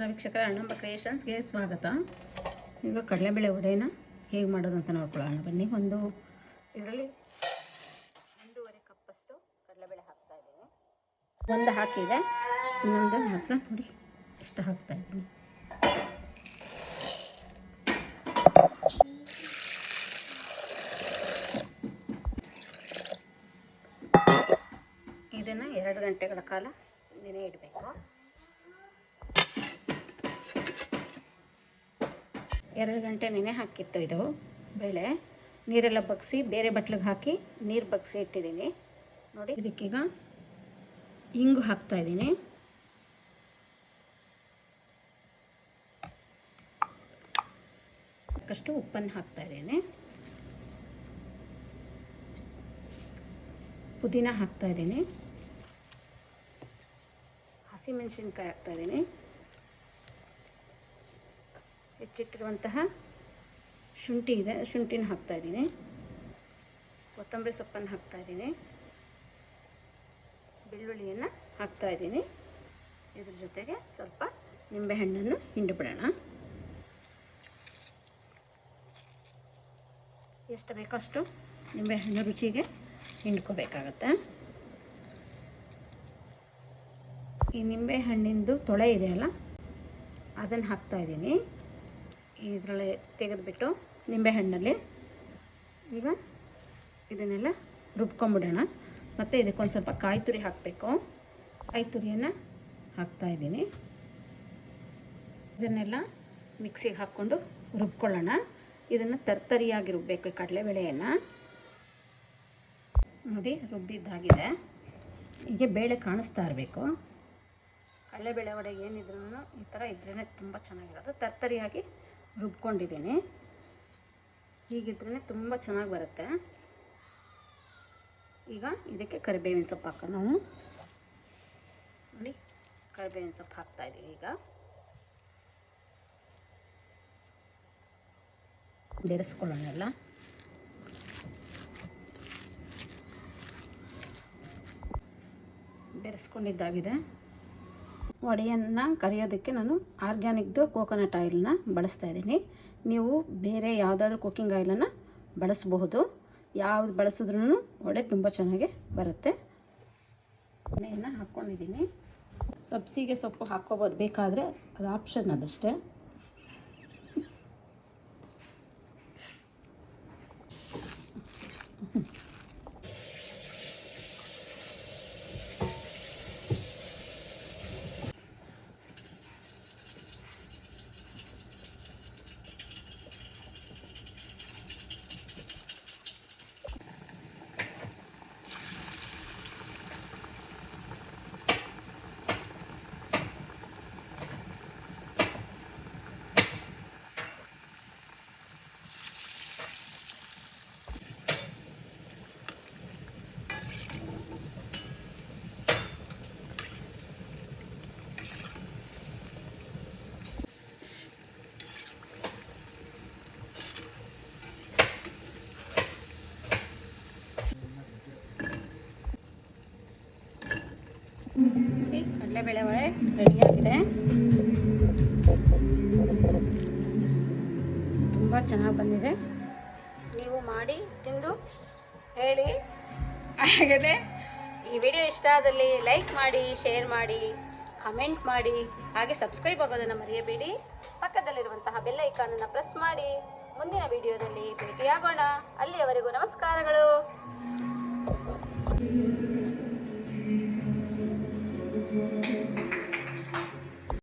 ವೀಕ್ಷಕರ ಅಣ್ಣಂಬ ಕ್ರಿಯೇಷನ್ಸ್ಗೆ ಸ್ವಾಗತ. ಈಗ ಕಡಲೆಬೇಳೆ ವಡೆನ ಹೇಗೆ ಮಾಡೋದು ಅಂತ ನೋಡ್ಕೊಳ್ಳೋಣ. ಬನ್ನಿ, ಒಂದು ಇದರಲ್ಲಿ ಒಂದೂವರೆ ಕಪ್ಪಷ್ಟು ಕಡಲೆಬೇಳೆ ಹಾಕ್ತಾ ಇದ್ದೀನಿ. ಒಂದು ಹಾಕಿದೆ, ಇನ್ನೊಂದು ಹಾಕ್ತಾ ನೋಡಿ, ಇಷ್ಟು ಹಾಕ್ತಾ ಇದ್ದೀನಿ. ಇದನ್ನು ಎರಡು ಗಂಟೆಗಳ ಕಾಲ ನೆನೆ ಇಡಬೇಕು. ಎರಡು ಗಂಟೆ ನೆನೆ ಹಾಕಿತ್ತು ಇದು ಬೇಳೆ. ನೀರೆಲ್ಲ ಬಗ್ಸಿ ಬೇರೆ ಬಟ್ಲಿಗೆ ಹಾಕಿ ನೀರು ಬಗ್ಸಿ ಇಟ್ಟಿದ್ದೀನಿ ನೋಡಿ ಇದಕ್ಕೀಗ ಇಂಗು ಹಾಕ್ತಾ ಇದ್ದೀನಿ. ಸಾಕಷ್ಟು ಉಪ್ಪನ್ನು ಹಾಕ್ತಾ ಇದ್ದೀನಿ. ಪುದೀನ ಹಾಕ್ತಾ ಇದ್ದೀನಿ. ಹಸಿಮೆಣಸಿನ್ಕಾಯಿ ಹಾಕ್ತಾ ಇದ್ದೀನಿ. ಹೆಚ್ಚಿಟ್ಟಿರುವಂತಹ ಶುಂಠಿ ಇದೆ. ಶುಂಠಿನ ಹಾಕ್ತಾ ಇದ್ದೀನಿ. ಕೊತ್ತಂಬರಿ ಸೊಪ್ಪನ್ನು ಹಾಕ್ತಾ ಇದ್ದೀನಿ. ಬೆಳ್ಳುಳ್ಳಿಯನ್ನು ಹಾಕ್ತಾ ಇದ್ದೀನಿ. ಇದ್ರ ಜೊತೆಗೆ ಸ್ವಲ್ಪ ನಿಂಬೆಹಣ್ಣನ್ನು ಹಿಂಡಿಬಿಡೋಣ ಎಷ್ಟು ಬೇಕಷ್ಟು ನಿಂಬೆಹಣ್ಣು ರುಚಿಗೆ ಹಿಂಡ್ಕೋಬೇಕಾಗತ್ತೆ. ಈ ನಿಂಬೆ ಹಣ್ಣಿಂದು ತೊಳೆ ಇದೆಯಲ್ಲ ಅದನ್ನು ಹಾಕ್ತಾ ಇದ್ದೀನಿ. ಇದರಲ್ಲಿ ತೆಗೆದುಬಿಟ್ಟು ನಿಂಬೆಹಣ್ಣಲ್ಲಿ ಈಗ ಇದನ್ನೆಲ್ಲ ರುಬ್ಕೊಂಬಿಡೋಣ. ಮತ್ತು ಇದಕ್ಕೊಂದು ಸ್ವಲ್ಪ ಕಾಯಿ ತುರಿ ಹಾಕಬೇಕು. ಕಾಯಿ ತುರಿಯನ್ನು ಹಾಕ್ತಾ ಇದ್ದೀನಿ. ಇದನ್ನೆಲ್ಲ ಮಿಕ್ಸಿಗೆ ಹಾಕ್ಕೊಂಡು ರುಬ್ಕೊಳ್ಳೋಣ. ಇದನ್ನು ತರ್ತರಿಯಾಗಿ ರುಬ್ಬಬೇಕು ಕಡಲೆಬೇಳೆಯನ್ನು. ನೋಡಿ, ರುಬ್ಬಿದ್ದಾಗಿದೆ. ಹೀಗೆ ಬೇಳೆ ಕಾಣಿಸ್ತಾ ಇರಬೇಕು. ಕಡಲೆಬೇಳೆ ಒಡೆಗೆ ಏನಿದ್ರು ಈ ಥರ ಇದ್ರೇ ತುಂಬ ಚೆನ್ನಾಗಿರೋದು ತರ್ತರಿಯಾಗಿ ರುಬ್ಕೊಂಡಿದ್ದೀನಿ. ಹೀಗಿದ್ರೇ ತುಂಬ ಚೆನ್ನಾಗಿ ಬರುತ್ತೆ. ಈಗ ಇದಕ್ಕೆ ಕರಿಬೇವಿನ ಸೊಪ್ಪು ಹಾಕೋಣ ನಾವು. ನೋಡಿ, ಕರಿಬೇವಿನ ಸೊಪ್ಪು ಹಾಕ್ತಾಯಿದ್ದೀವಿ ಈಗ. ಬೆರೆಸ್ಕೊಳ್ಳೋಣ ಎಲ್ಲ. ಬೆರೆಸ್ಕೊಂಡಿದ್ದಾಗಿದೆ. ವಡೆಯನ್ನು ಕರಿಯೋದಕ್ಕೆ ನಾನು ಆರ್ಗ್ಯಾನಿಕ್ದು ಕೋಕೋನಟ್ ಆಯಿಲ್ನ ಬಳಸ್ತಾ ಇದ್ದೀನಿ. ನೀವು ಬೇರೆ ಯಾವುದಾದ್ರೂ ಕುಕ್ಕಿಂಗ್ ಆಯಿಲನ್ನು ಬಳಸಬಹುದು. ಯಾವ್ದು ಬಳಸಿದ್ರೂ ವಡೆ ತುಂಬ ಚೆನ್ನಾಗಿ ಬರುತ್ತೆ. ಎಣ್ಣೆಯನ್ನು ಹಾಕ್ಕೊಂಡಿದ್ದೀನಿ. ಸಬ್ಸಿಗೆ ಸೊಪ್ಪು ಹಾಕ್ಕೋಬೋದು ಬೇಕಾದರೆ ಅದು ಆಪ್ಷನ್ ಅದಷ್ಟೇ. ಕಡಲೆಬೇಳೆ ರೆಡಿ ರೆಡಿಯಾಗಿದೆ ತುಂಬ ಚೆನ್ನಾಗಿ ಬಂದಿದೆ. ನೀವು ಮಾಡಿ, ತಿಂದು, ಹೇಳಿ. ಹಾಗೆ ಈ ವಿಡಿಯೋ ಇಷ್ಟ ಆದಲ್ಲಿ ಲೈಕ್ ಮಾಡಿ ಶೇರ್ ಮಾಡಿ ಕಮೆಂಟ್ ಮಾಡಿ, ಹಾಗೆ ಸಬ್ಸ್ಕ್ರೈಬ್ ಆಗೋದನ್ನು ಮರೆಯಬೇಡಿ. ಪಕ್ಕದಲ್ಲಿರುವಂತಹ ಬೆಲ್ಲೈಕಾನನ್ನು ಪ್ರೆಸ್ ಮಾಡಿ. ಮುಂದಿನ ವಿಡಿಯೋದಲ್ಲಿ ಭೇಟಿಯಾಗೋಣ. ಅಲ್ಲಿಯವರೆಗೂ ನಮಸ್ಕಾರಗಳು.